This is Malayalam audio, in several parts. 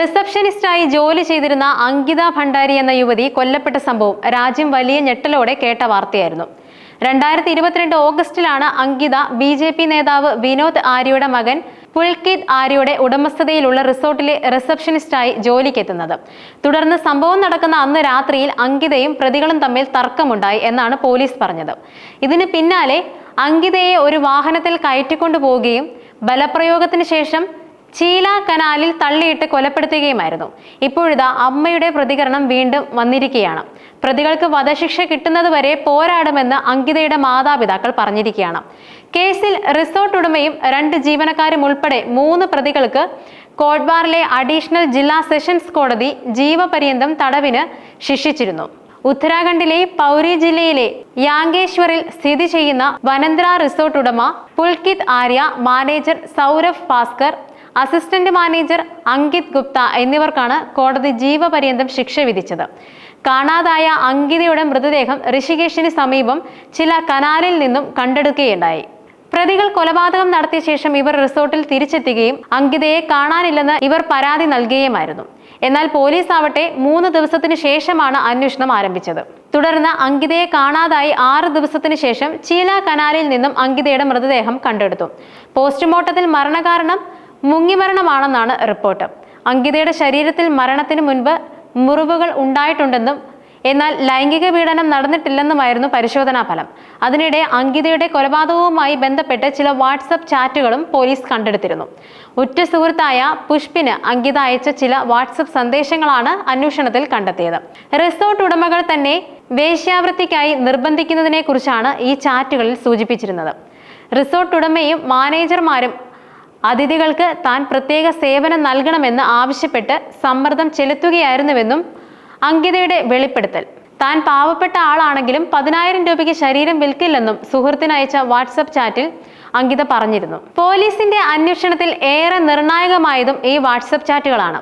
റിസപ്ഷനിസ്റ്റായി ജോലി ചെയ്തിരുന്ന അങ്കിത ഭണ്ഡാരി എന്ന യുവതി കൊല്ലപ്പെട്ട സംഭവം രാജ്യം വലിയ ഞെട്ടലോടെ കേട്ട വാർത്തയായിരുന്നു. രണ്ടായിരത്തി ഇരുപത്തിരണ്ട് ഓഗസ്റ്റിലാണ് അങ്കിത ബി ജെ പി നേതാവ് വിനോദ് ആര്യയുടെ മകൻ പുൽകിത് ആര്യയുടെ ഉടമസ്ഥതയിലുള്ള റിസോർട്ടിലെ റിസപ്ഷനിസ്റ്റായി ജോലിക്കെത്തുന്നത്. തുടർന്ന് സംഭവം നടക്കുന്ന അന്ന് രാത്രിയിൽ അങ്കിതയും പ്രതികളും തമ്മിൽ തർക്കമുണ്ടായി എന്നാണ് പോലീസ് പറഞ്ഞത്. ഇതിന് പിന്നാലെ അങ്കിതയെ ഒരു വാഹനത്തിൽ കയറ്റിക്കൊണ്ടു പോവുകയും ബലപ്രയോഗത്തിന് ശേഷം ചീല കനാലിൽ തള്ളിയിട്ട് കൊലപ്പെടുത്തുകയുമായിരുന്നു. ഇപ്പോഴിതാ അമ്മയുടെ പ്രതികരണം വീണ്ടും വന്നിരിക്കുകയാണ്. പ്രതികൾക്ക് വധശിക്ഷ കിട്ടുന്നതുവരെ പോരാടുമെന്ന് അങ്കിതയുടെ മാതാപിതാക്കൾ പറഞ്ഞിരിക്കുകയാണ്. കേസിൽ റിസോർട്ട് ഉടമയും രണ്ട് ജീവനക്കാരും ഉൾപ്പെടെ മൂന്ന് പ്രതികൾക്ക് കോട്ട്ബാറിലെ അഡീഷണൽ ജില്ലാ സെഷൻസ് കോടതി ജീവപര്യന്തം തടവിന് ശിക്ഷിച്ചിരുന്നു. ഉത്തരാഖണ്ഡിലെ പൗരി ജില്ലയിലെ യാങ്കേശ്വറിൽ സ്ഥിതി ചെയ്യുന്ന വനന്ദ്ര റിസോർട്ട് ഉടമ Pulkit Arya manager Saurabh Bhaskar assistant manager Ankit Gupta എന്നിവർക്കാണ് കോടതി ജീവപര്യന്തം ശിക്ഷ വിധിച്ചത്. കാണാതായ അങ്കിതയുടെ മൃതദേഹം ഋഷികേശിന് സമീപം ചില കനാലിൽ നിന്നും കണ്ടെടുക്കുകയുണ്ടായി. പ്രതികൾ കൊലപാതകം നടത്തിയ ശേഷം ഇവർ റിസോർട്ടിൽ തിരിച്ചെത്തുകയും അങ്കിതയെ കാണാനില്ലെന്ന് ഇവർ പരാതി നൽകുകയുമായിരുന്നു. എന്നാൽ പോലീസ് ആവട്ടെ മൂന്ന് ദിവസത്തിന് ശേഷമാണ് അന്വേഷണം ആരംഭിച്ചത്. തുടർന്ന് അങ്കിതയെ കാണാതായി ആറ് ദിവസത്തിനു ശേഷം ചീല കനാലിൽ നിന്നും അങ്കിതയുടെ മൃതദേഹം കണ്ടെടുത്തു. പോസ്റ്റ്മോർട്ടത്തിൽ മരണകാരണം മുങ്ങിമരണമാണെന്നാണ് റിപ്പോർട്ട്. അങ്കിതയുടെ ശരീരത്തിൽ മരണത്തിന് മുൻപ് മുറിവുകൾ ഉണ്ടായിട്ടുണ്ടെന്നും എന്നാൽ ലൈംഗിക പീഡനം നടന്നിട്ടില്ലെന്നുമായിരുന്നു പരിശോധനാ ഫലം അതിനിടെ അങ്കിതയുടെ കൊലപാതകവുമായി ബന്ധപ്പെട്ട് ചില വാട്സപ്പ് ചാറ്റുകളും പോലീസ് കണ്ടെടുത്തിരുന്നു. ഉറ്റ സുഹൃത്തായ പുഷ്പിന് അങ്കിത അയച്ച ചില വാട്സപ്പ് സന്ദേശങ്ങളാണ് അന്വേഷണത്തിൽ കണ്ടെത്തിയത്. റിസോർട്ട് ഉടമകൾ തന്നെ വേശ്യാവൃത്തിക്കായി നിർബന്ധിക്കുന്നതിനെക്കുറിച്ചാണ് ഈ ചാറ്റുകളിൽ സൂചിപ്പിച്ചിരുന്നത്. റിസോർട്ട് ഉടമയും മാനേജർമാരും അതിഥികൾക്ക് താൻ പ്രത്യേക സേവനം നൽകണമെന്ന് ആവശ്യപ്പെട്ട് സമ്മർദ്ദം ചെലുത്തുകയായിരുന്നുവെന്നും അങ്കിതയുടെ വെളിപ്പെടുത്തൽ. താൻ പാവപ്പെട്ട ആളാണെങ്കിലും പതിനായിരം രൂപയ്ക്ക് ശരീരം വിൽക്കില്ലെന്നും സുഹൃത്തിന് അയച്ച വാട്സപ്പ് ചാറ്റിൽ അങ്കിത പറഞ്ഞിരുന്നു. പോലീസിന്റെ അന്വേഷണത്തിൽ ഏറെ നിർണായകമായതും ഈ വാട്സപ്പ് ചാറ്റുകളാണ്.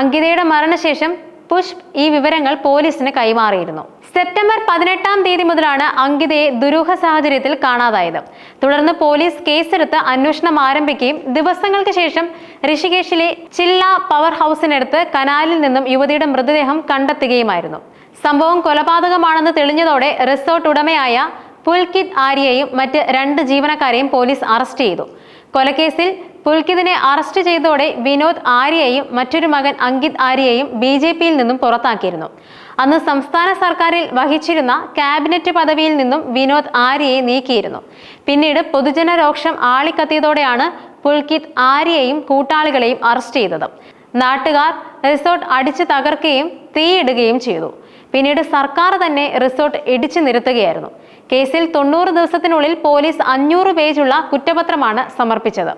അങ്കിതയുടെ മരണശേഷം പുഷ്പ് ഈ വിവരങ്ങൾ പോലീസിന് കൈമാറിയിരുന്നു. സെപ്റ്റംബർ പതിനെട്ടാം തീയതി മുതലാണ് അങ്കിതയെ ദുരൂഹ സാഹചര്യത്തിൽ കാണാതായത്. തുടർന്ന് പോലീസ് കേസെടുത്ത് അന്വേഷണം ആരംഭിക്കുകയും ദിവസങ്ങൾക്ക് ശേഷം ഋഷികേശിലെ ചില്ല പവർ ഹൗസിനടുത്ത് കനാലിൽ നിന്നും യുവതിയുടെ മൃതദേഹം കണ്ടെത്തുകയുമായിരുന്നു. സംഭവം കൊലപാതകമാണെന്ന് തെളിഞ്ഞതോടെ റിസോർട്ട് ഉടമയായ പുൽകിത് ആര്യയെയും മറ്റ് രണ്ട് ജീവനക്കാരെയും പോലീസ് അറസ്റ്റ് ചെയ്തു. കൊലക്കേസിൽ പുൽകിതിനെ അറസ്റ്റ് ചെയ്തതോടെ വിനോദ് ആര്യയെയും മറ്റൊരു മകൻ അങ്കിത് ആര്യയെയും ബി ജെ പിയിൽ നിന്നും പുറത്താക്കിയിരുന്നു. അന്ന് സംസ്ഥാന സർക്കാരിൽ വഹിച്ചിരുന്ന ക്യാബിനറ്റ് പദവിയിൽ നിന്നും വിനോദ് ആര്യയെ നീക്കിയിരുന്നു. പിന്നീട് പൊതുജനരോക്ഷം ആളിക്കത്തിയതോടെയാണ് പുൽകിത് ആര്യയെയും കൂട്ടാളികളെയും അറസ്റ്റ് ചെയ്തത്. നാട്ടുകാർ റിസോർട്ട് അടിച്ചു തകർക്കുകയും തീയിടുകയും ചെയ്തു. പിന്നീട് സർക്കാർ തന്നെ റിസോർട്ട് ഇടിച്ചു നിരത്തുകയായിരുന്നു. കേസിൽ തൊണ്ണൂറ് ദിവസത്തിനുള്ളിൽ പോലീസ് അഞ്ഞൂറ് പേജുള്ള കുറ്റപത്രമാണ് സമർപ്പിച്ചത്.